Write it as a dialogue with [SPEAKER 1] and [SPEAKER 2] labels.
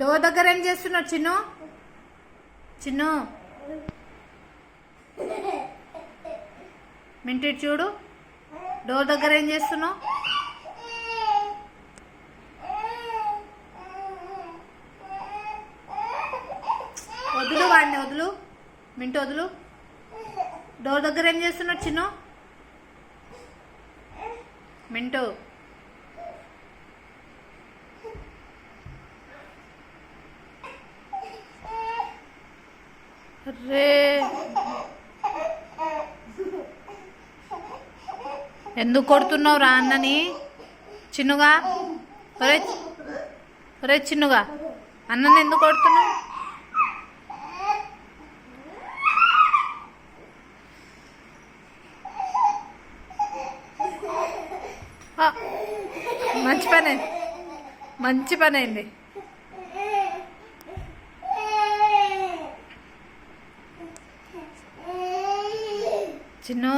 [SPEAKER 1] Door దగ్గర ఏం చేస్తున్నావు చిన్ను? చిన్ను? మింటి చూడు. డోర్ దగ్గర ఏం చేస్తున్నావు? వదులు వాడిని వదులు. మింటి వదులు. డోర్ దగ్గర ఏం చేస్తున్నావు చిన్ను? మింటూ. రే ఎందుకు కొడుతున్నావు రా అన్నని? చిన్నుగా? ఒరే ఒరే చిన్నుగా అన్నని ఎందుకు కొడుతున్నావు? మంచి పని అయింది. మంచి పని అయింది. చిన్నో